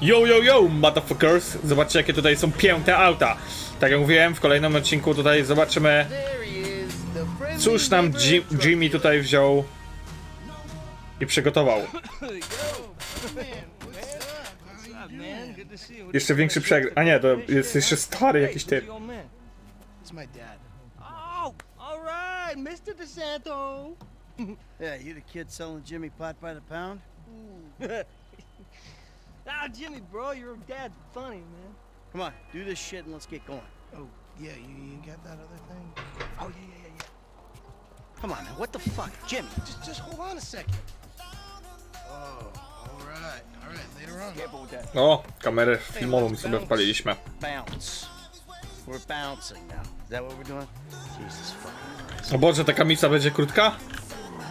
Yo, yo, yo, motherfuckers! Zobaczcie, jakie tutaj są piękne auta. Tak jak mówiłem, w kolejnym odcinku tutaj zobaczymy, cóż nam Jim. Jimmy tutaj wziął i przygotował. Jeszcze większy przegr... A nie, to jest jeszcze stary jakiś typ. Dad. Oh, Mr. DeSanto. Yeah, you the kid selling Jimmy pot by the pound? ah, Jimmy, bro, your dad's funny, man. Come on, do this shit and let's get going. Oh, yeah, you, you got that other thing? Oh, yeah, yeah, yeah, yeah. Come on, man, what the fuck? Jimmy, Just, just hold on a second. Oh, all right, all right, later on. careful with that. O, kamerę filmową sobie odpaliliśmy. Bounce. We're bouncing now. Is that what we're doing? Jesus fucking Christ. O Boże, ta kamisa będzie krótka?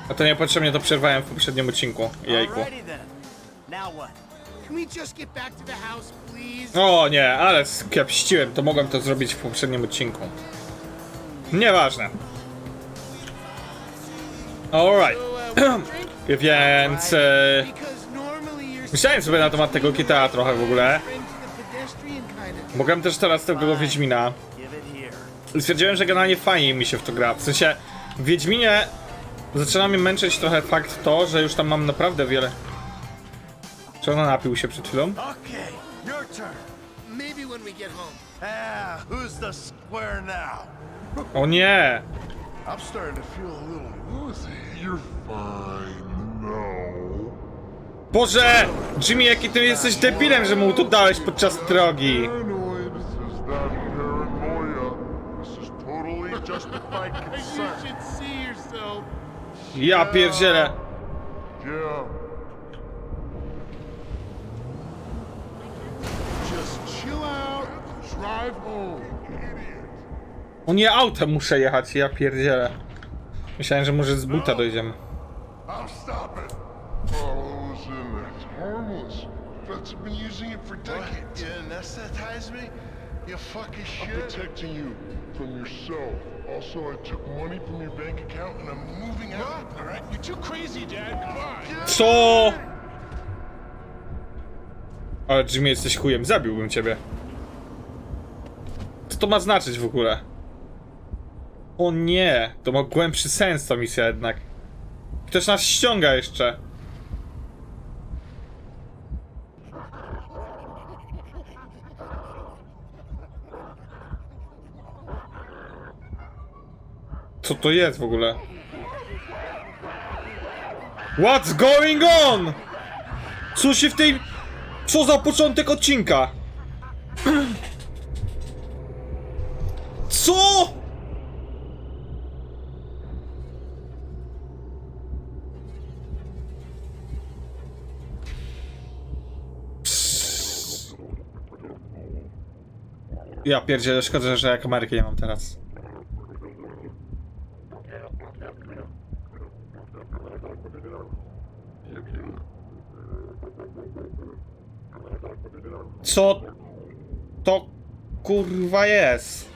A to niepotrzebnie to przerwałem w poprzednim odcinku. Jajku. Alrighty then. Now what? Can we just get back to the house, please? O nie, ale skiepściłem, to mogłem to zrobić w poprzednim odcinku. Nieważne. Alright. Więc... E, myślałem sobie na temat tego GTA trochę w ogóle. Mogłem też teraz tego Wiedźmina. Stwierdziłem, że generalnie fajnie mi się w to gra. W sensie, w Wiedźminie zaczyna mnie męczyć trochę fakt to, że już tam mam naprawdę wiele... Czy ona napił się przed chwilą? Okay, your turn. Maybe when we get home. Ah, who's the square now? O nie! I'm starting to feel a little woozy. You're fine now. Boże! Jimmy, jaki ty jesteś debilem, że mu to dałeś podczas drogi. Paranoid. This is that paranoia. This is totally justified You consent. should see yourself. Ja pierdzielę. Yeah. Just chill out. Drive home. Idiot. O nie, autem muszę jechać, ja pierdzielę. Myślałem, że może z buta dojdziemy. Co? Ale Jimmy, jesteś chujem, zabiłbym ciebie. Co to ma znaczyć w ogóle? O nie, to ma głębszy sens ta misja jednak. Ktoś nas ściąga jeszcze. Co to jest w ogóle? What's going on? Co się w tej... Co za początek odcinka? Co? Ja pierdzielę, szkoda, że ja kamerki nie mam teraz. Co to kurwa jest?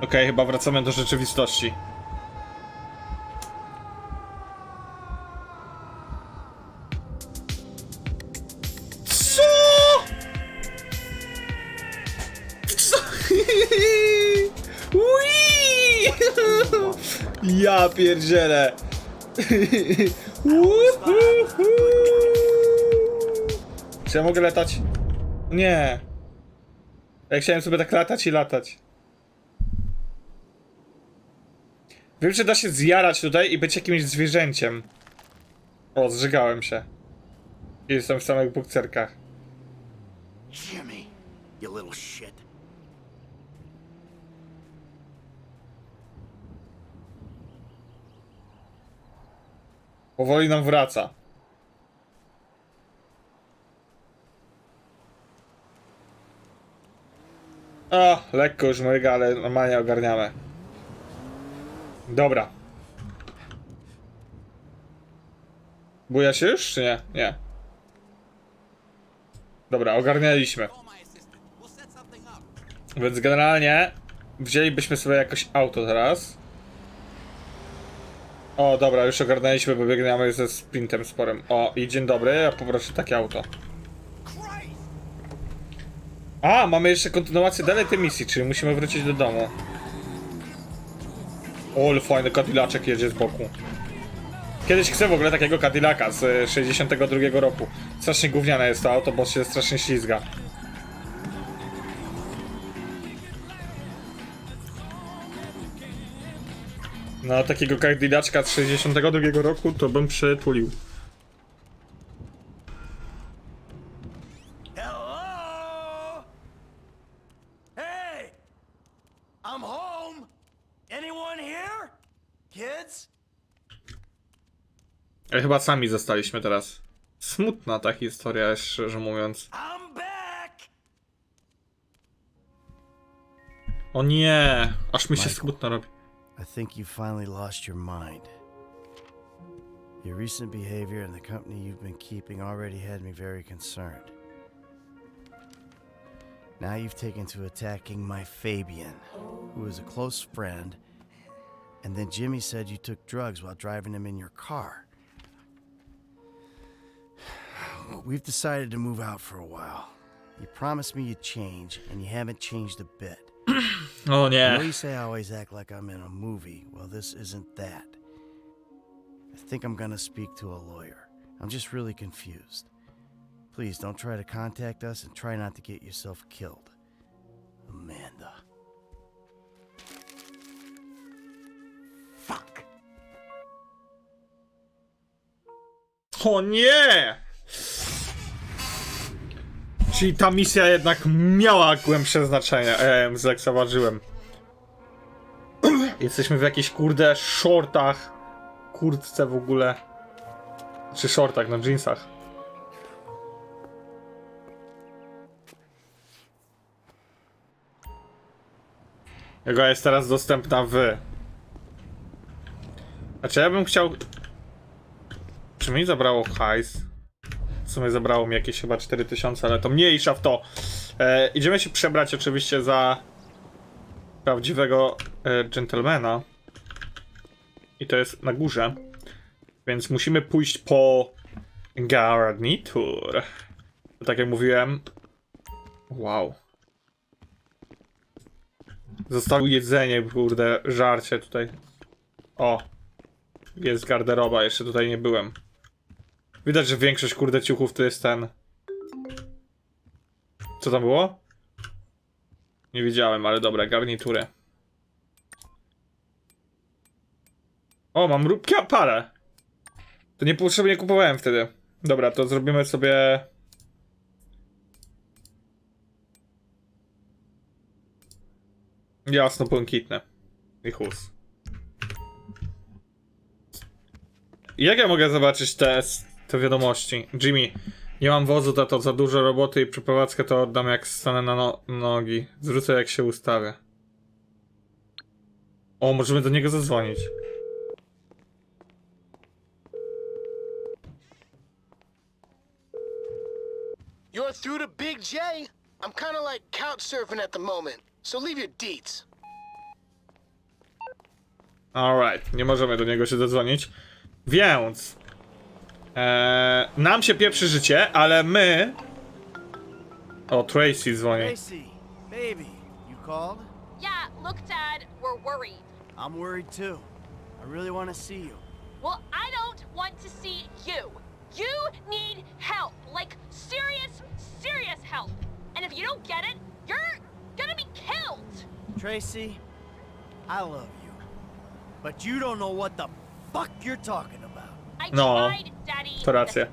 Okej, chyba wracamy do rzeczywistości. Co? Co? Ui! Ja pierdzielę. Uhuhu. Czy ja mogę latać? Nie. Ja chciałem sobie tak latać i latać. Wiem, że da się zjarać tutaj i być jakimś zwierzęciem. O, zżygałem się. I jestem w samych bukcerkach. Jimmy, you little shit. Powoli nam wraca. O, lekko już mryga, ale normalnie ogarniamy. Dobra. Buja się już, czy nie? Nie. Dobra, ogarnialiśmy. Więc generalnie wzięlibyśmy sobie jakoś auto teraz. O, dobra, już ogarnęliśmy, bo biegniemy ze sprintem sporym. O, i dzień dobry, ja poproszę takie auto. A, mamy jeszcze kontynuację dalej tej misji, czyli musimy wrócić do domu. O, ale fajny Cadillacek jedzie z boku. Kiedyś chcę w ogóle takiego Cadillaca z e, 62 roku. Strasznie gówniane jest to auto, bo się strasznie ślizga. No, takiego Cadillacka z 62 roku to bym przytulił. Hello? Hey! I'm home! Anyone here? Kids? Ale chyba sami zostaliśmy teraz. Smutna ta historia, szczerze mówiąc. O nie, aż mi się smutno robi. I think you finally lost your mind. Your recent behavior and the company you've been keeping already had me very concerned. Now you've taken to attacking my Fabian, who is a close friend, and then Jimmy said you took drugs while driving him in your car. We've decided to move out for a while. You promised me you'd change, and you haven't changed a bit. O I know nie. you say I always act like I'm in a movie. Well, this isn't that. I think I'm gonna speak to a lawyer. I'm just really confused. Please don't try to contact us and try not to get yourself killed. Amanda. Fuck! Oh, o nie! Czyli ta misja jednak miała głębsze znaczenie. Eee, zlekceważyłem. Jesteśmy w jakichś kurde shortach, kurtce w ogóle. Czy shortach, na jeansach. Jego jest teraz dostępna w. Znaczy ja bym chciał czy mi zabrało hajs? Sumie zabrało mi jakieś chyba 4000, ale to mniejsza w to. E, idziemy się przebrać oczywiście za prawdziwego e, gentlemana. I to jest na górze. Więc musimy pójść po garnitur. Tak jak mówiłem. Wow. Zostawił jedzenie, kurde, żarcie tutaj. O. Jest garderoba, jeszcze tutaj nie byłem. Widać, że większość kurde ciuchów to jest ten. Co tam było? Nie widziałem, ale dobra, garnitury. O, mam róbkia parę. To niepotrzebnie kupowałem wtedy. Dobra, to zrobimy sobie. Jasno, błękitne. I chus. Jak ja mogę zobaczyć te, te wiadomości? Jimmy, nie mam wozu, to, to za dużo roboty i przeprowadzkę to oddam jak stanę na no nogi. Zwrócę jak się ustawię. O, możemy do niego zadzwonić. You're through to Big J? I'm kind of like couch surfing at the moment, so leave your deets. Alright, nie możemy do niego się zadzwonić. Więc. E, nam się pieprzy życie, ale my. O, Tracy dzwoni. Tracy, baby, you called? Yeah, look, Dad, we're worried. I'm worried too. I really want to see you. Well, I don't want to see you. You need help. Like, serious, serious help. And if you don't get it, you're gonna be killed. Tracy, I love you. But you don't know what the fuck you're talking about. I No, tried, Daddy. To racja.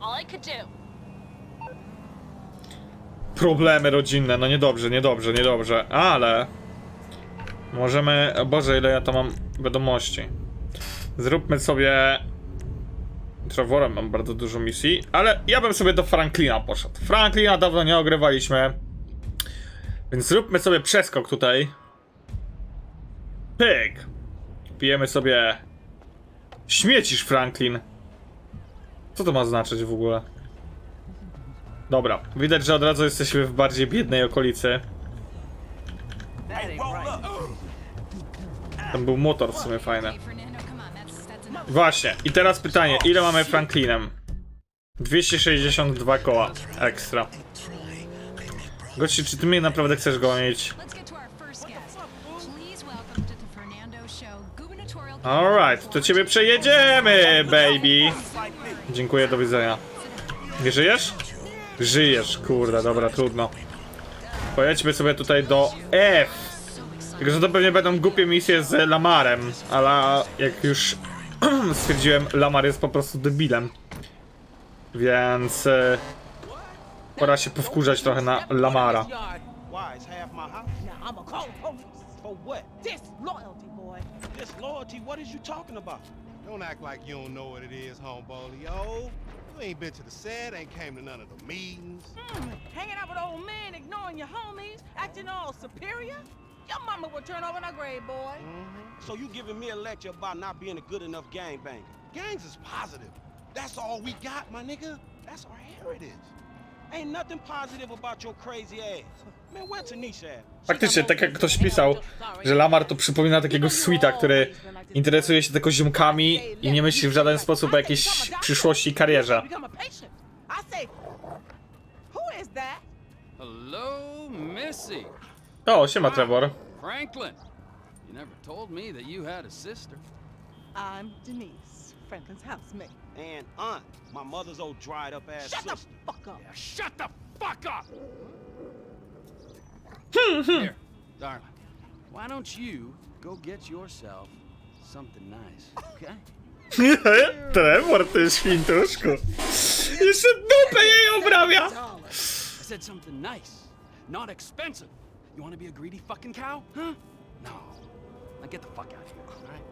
Problemy rodzinne, no niedobrze, niedobrze, niedobrze, ale. Możemy. O Boże, ile ja to mam wiadomości. Zróbmy sobie. Trevorem mam bardzo dużo misji, ale ja bym sobie do Franklina poszedł. Franklina dawno nie ogrywaliśmy. Więc zróbmy sobie przeskok tutaj. Pyk. Pijemy sobie. Śmiecisz, Franklin. Co to ma znaczyć w ogóle? Dobra, widać, że od razu jesteśmy w bardziej biednej okolicy. Tam był motor w sumie fajny. Właśnie, i teraz pytanie, ile mamy Franklinem? 262 koła ekstra. Gości, czy ty mnie naprawdę chcesz go mieć? Let's get to our first guest. Please welcome to the Fernando Show gubernatorial Alright, to ciebie przejedziemy, baby. Dziękuję, do widzenia. Nie żyjesz? Żyjesz, kurde, dobra, trudno. Pojedźmy sobie tutaj do F. Tylko, że to pewnie będą głupie misje z Lamarem, ale jak już stwierdziłem, Lamar jest po prostu debilem. Więc... e, Pora się powkurzać trochę na Lamara. Disloyalty, boy. Disloyalty? What is you talking about? Don't act like you don't know what it is, homebolio. You ain't been to the set, ain't came to none of the meetings. Hmm, hanging out with old men, ignoring your homies, acting all superior. Your mama will turn over in her grave, boy. So you giving me a lecture about not being a good enough gangbanger? Gangs is positive. That's all we got, my nigga. That's our heritage. Ain't nothing positive about your crazy ass. Faktycznie, tak jak ktoś pisał, że Lamar to przypomina takiego sweeta, który interesuje się tylko ziomkami i nie myśli w żaden sposób o jakiejś przyszłości i karierze. O, siema Trevor. Franklin. You never told me that you had a sister. I'm Denise, Franklin's housemate. And aunt, my mother's old dried up ass Shut the sister. fuck up. Shut the fuck up! Here, darling. Why don't you go get yourself something nice, okay? Trevor, ty świntuszku. Jeszcze dupę jej obrawia. I said something nice, not expensive. You want to be a greedy fucking cow, huh? No. Now get the fuck out of here, all right?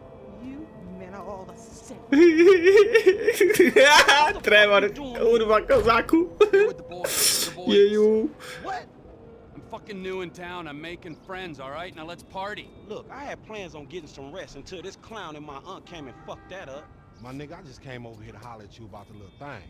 You men are all the same. Trevor, kurwa kozaku. Here with the boys. The boys. Jeju. What? I'm fucking new in town. I'm making friends, all right? Now let's party. Look, I had plans on getting some rest until this clown and my aunt came and fucked that up. My nigga, I just came over here to holler at you about the little thing.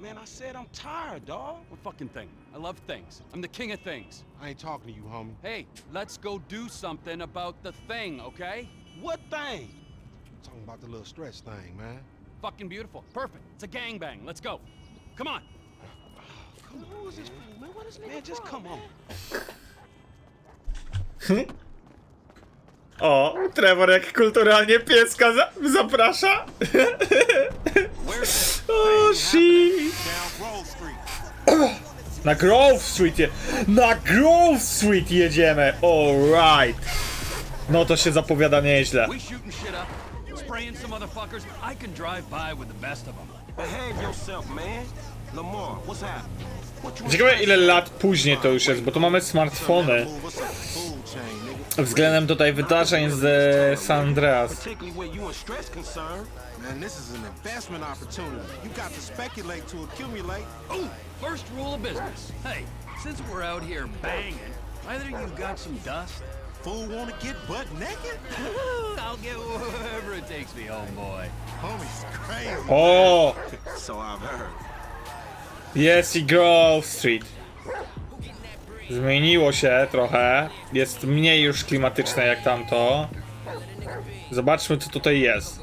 Man, I said I'm tired, dog. What fucking thing? I love things. I'm the king of things. I ain't talking to you, homie. Hey, let's go do something about the thing, okay? What thing? I'm talking about the little stretch thing, man. Fucking beautiful. Perfect. It's a gangbang. Let's go. Come on. Who is this fool, man? What is Man, just come on. O, Trevor jak kulturalnie pieska za zaprasza. Where's O, thing shit. Down Grove Street. Na Grove Street je... Na Grove Street jedziemy. Alright. No to się zapowiada nieźle. We shooting shit up, spraying some motherfuckers. I can drive by with the best of them. Behave yourself, man. Lamar, what's happening? Ciekawe ile lat później to już jest, bo tu mamy smartfony. Względem tutaj wydarzeń z San Andreas. Man, this is an investment opportunity. You got to speculate to accumulate. Ooh, first rule of business. Hey, since we're out here banging, either got some dust, Fool wanna get butt naked? I'll get wherever it takes me boy. Homie's crazy. O! So I've heard. Jest i Grove Street. Zmieniło się trochę. Jest mniej już klimatyczne jak tamto. Zobaczmy co tutaj jest.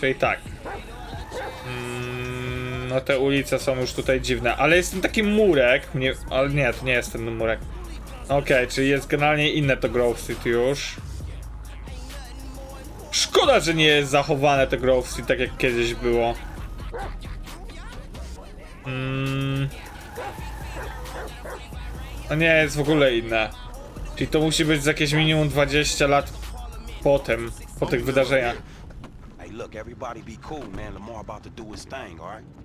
Czyli tak. Mm, no te ulice są już tutaj dziwne, ale jest ten taki murek. Nie, ale nie, to nie jest ten murek. Okej, czyli jest generalnie inne to Grove Street już. Szkoda, że nie jest zachowane to Grove Street tak jak kiedyś było. Mm. No nie, jest w ogóle inne. Czyli to musi być za jakieś minimum 20 lat po tym, po tych wydarzeniach. Hey, look, everybody be cool, man. Lamar about to do his thing, all right?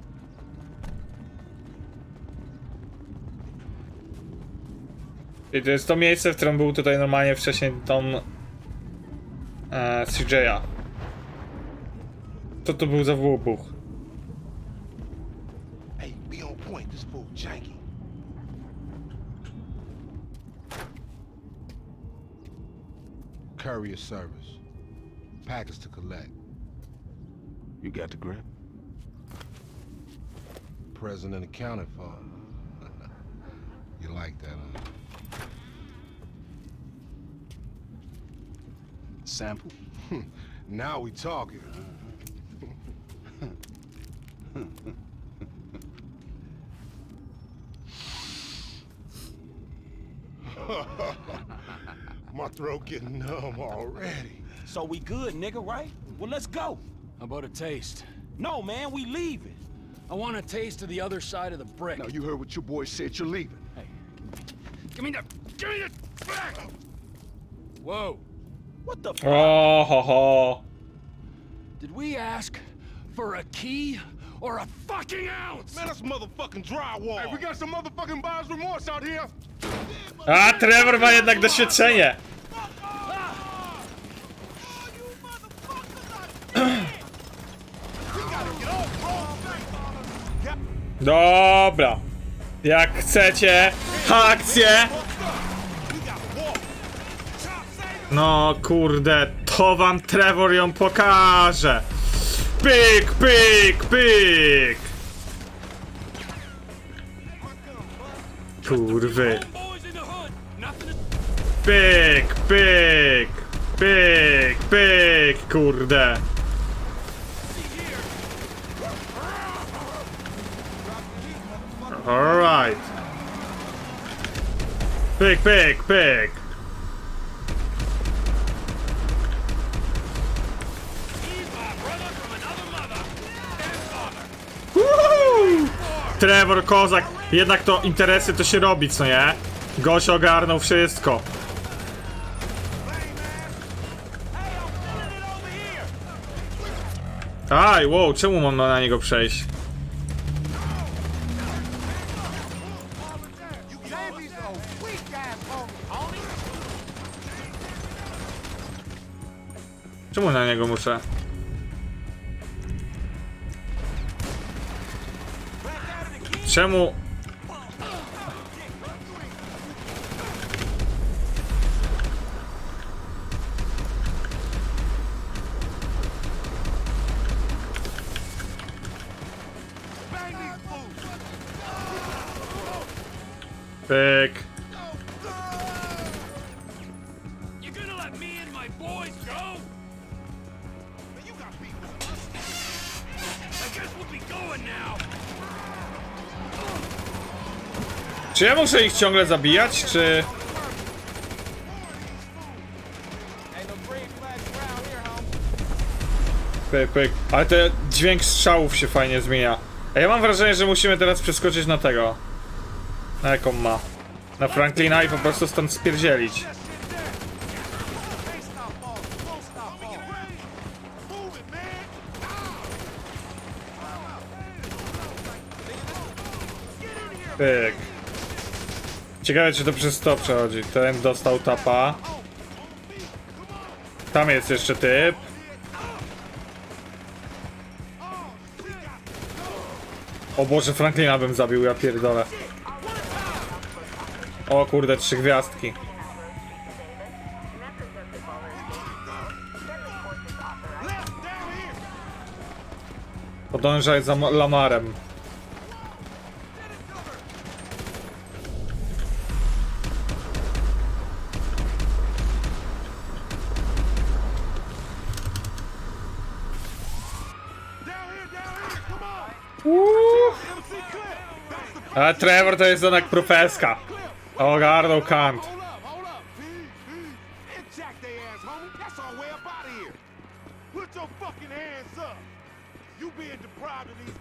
I to jest to miejsce, w którym był tutaj normalnie wcześniej Don e, CJ'a. Co to był za wybuch? Courier service. Package to collect. You got the grip? Present and accounted for. you like that, huh? Sample? Now we talking. Uh-huh. My throat getting numb already. So we good, nigga, right? Well, let's go. How about a taste? No, man, we leaving. I want a taste of the other side of the brick. Now you heard what your boy said. You're leaving. Hey, give me the, give me the back. Whoa, what the? F- O, ho, ho. Did we ask for a key or a fucking ounce? Man, that's motherfucking drywall. Hey, we got some motherfucking buyer's remorse out here. Ah, a, Trevor ma jednak doświadczenie. Dobra. Jak chcecie, akcję. No kurde, to wam Trevor ją pokaże. Pyk, pyk, pyk. Kurwy. Pyk, pyk, pyk, pyk, kurde. Alright. Pyk, pyk, pyk. Woohoo! Trevor Kozak, jednak to interesy to się robi, co nie? Goś ogarnął wszystko. Aj, wow, czemu mam na niego przejść? Czemu na niego muszę? Czemu? Pyk. Czy ja muszę ich ciągle zabijać, czy... Pyk, pyk. Ale ten dźwięk strzałów się fajnie zmienia. A ja mam wrażenie, że musimy teraz przeskoczyć na tego. Na jaką ma? Na Franklina i po prostu stąd spierdzielić. Ciekawe, czy to przez to przechodzi. Ten dostał tapa. Tam jest jeszcze typ. O Boże, Franklina bym zabił, ja pierdolę. O kurde, trzy gwiazdki. Podążaj za Lamarem.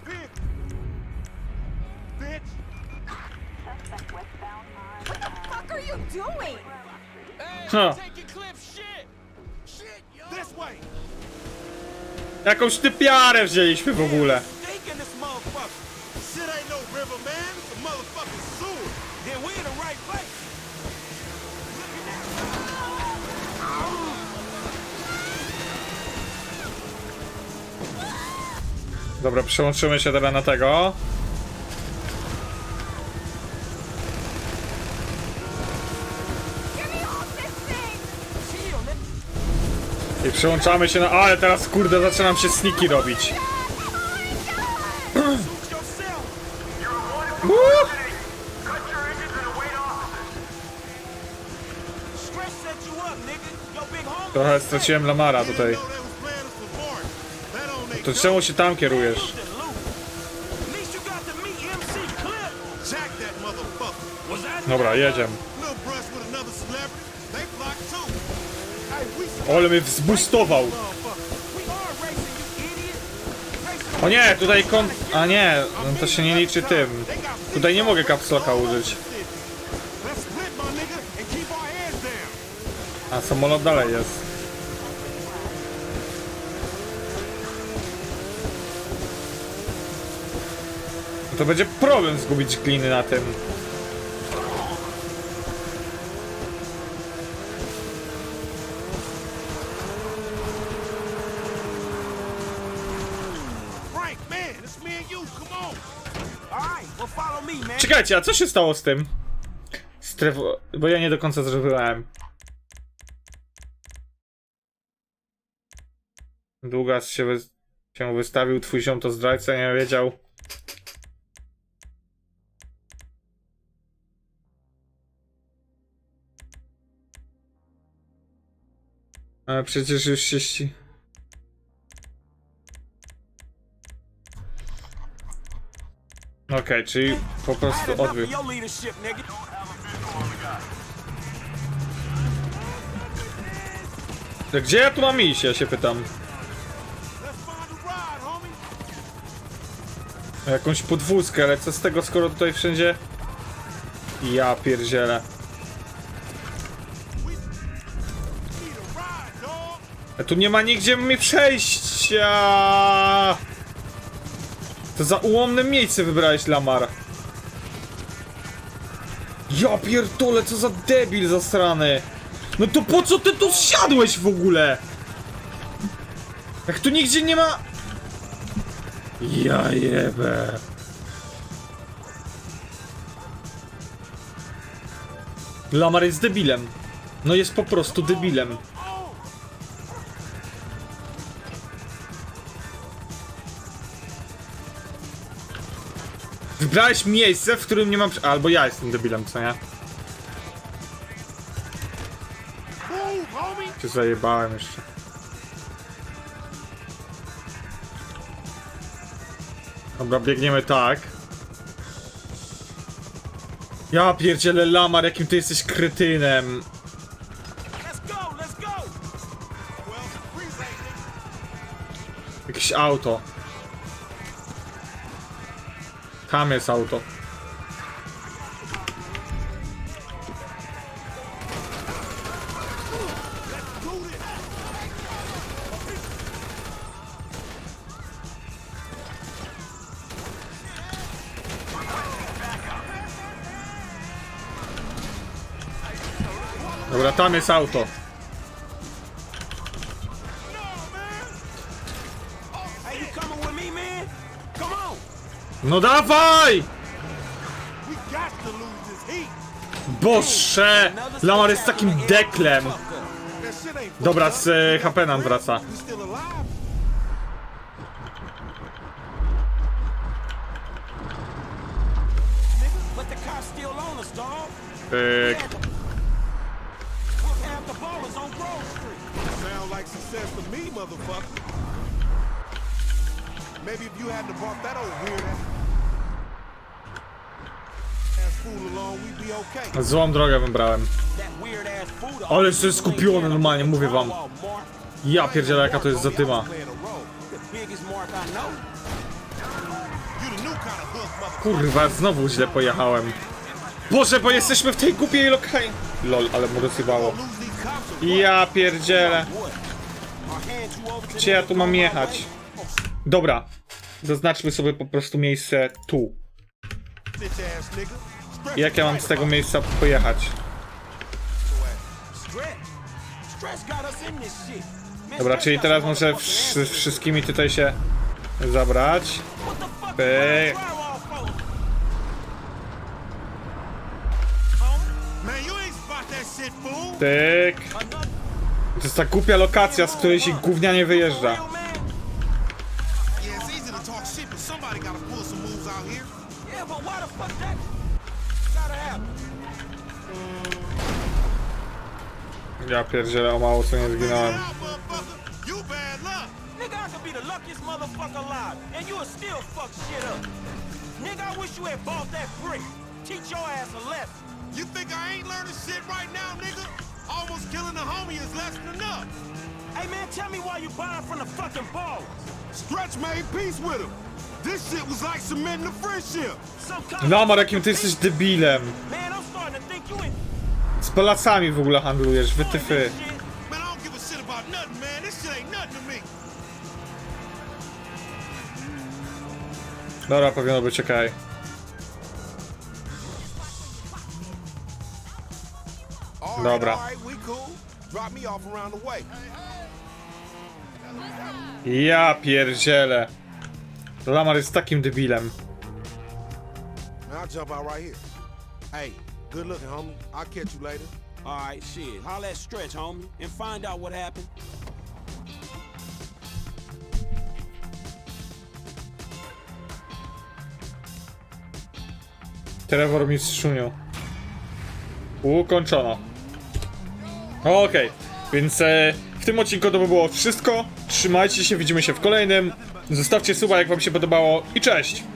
Vehicles. Bitch. What the fuck are you doing? Huh. Jakąś typiarę wzięliśmy w ogóle. Dobra, przełączymy się teraz na tego. I przełączamy się na... Ale teraz kurde zaczynam się sniki robić. Trochę straciłem Lamara tutaj. To czemu się tam kierujesz? Dobra, jedziemy. Ale mnie wzbustował. O nie, tutaj kon... A nie, no to się nie liczy tym. Tutaj nie mogę kapsloka użyć. A samolot dalej jest. No To będzie problem zgubić gliny na tym. Czekajcie, a co się stało z tym? Strewo... Bo ja nie do końca zrozumiałem. Długas się, wy... się wystawił, twój ziom to zdrajca, nie wiedział. Ale przecież już się ści... Okej, czyli po prostu odbył. Gdzie ja tu mam iść, ja się pytam. A. Jakąś podwózkę, ale co z tego, skoro tutaj wszędzie... Ja pierdzielę. A tu nie ma nigdzie mi przejścia! To za ułomne miejsce wybrałeś, Lamar. Ja pierdolę, co za debil zasrany! No to po co ty tu zsiadłeś w ogóle? Jak tu nigdzie nie ma... Ja jebę. Lamar jest debilem. No jest po prostu debilem. Wybrałeś miejsce, w którym nie mam... Albo ja jestem debilem, co nie? Czy zajebałem jeszcze? Dobra, biegniemy tak. Ja pierdzielę Lamar, jakim ty jesteś kretynem. Let's go, Tam jest auto. Dobra, tam jest auto. No dawaj! Boże! Lamar jest takim deklem. Dobra, z e, HP nam wraca. Złą drogę wybrałem. Ale jestem skupiony normalnie, mówię wam. Ja pierdzielę, jaka to jest motherfucker. Kurwa, znowu źle pojechałem. Boże, bo jesteśmy w tej głupiej lokali... Lol, ale mu or Ja pierdzielę. Gdzie ja tu mam jechać? Dobra. Zaznaczmy sobie po prostu miejsce tu. Jak ja mam z tego miejsca pojechać? Dobra, czyli teraz muszę wszystkimi tutaj się zabrać. Pyk. Tyk. To jest ta głupia lokacja, z której się gównianie wyjeżdża. I wish you had bought that brick. Teach your ass a lesson. You think I ain't learning shit right now, nigga? Almost killing a homie is less than enough. Hey man, tell me why you buying from the fucking ball. Stretch made peace with him. This shit was like cementing a friendship. So come Lamar, jakim ty jesteś debilem. Man, I'm starting to think you ain't Z Polacami w ogóle handlujesz, wytyfy. Dobra, powinno być right, Dobra. Ja pierdzielę. Lamar jest takim debilem. I'll jump out right here. Hey, good looking, homie. I'll catch you later. All right, shit. Holla at Stretch, homie, and find out what happened. Trevor. Ukończono. Okej, więc e, w tym odcinku to by było wszystko. Trzymajcie się, widzimy się w kolejnym. Zostawcie suba jak wam się podobało i cześć!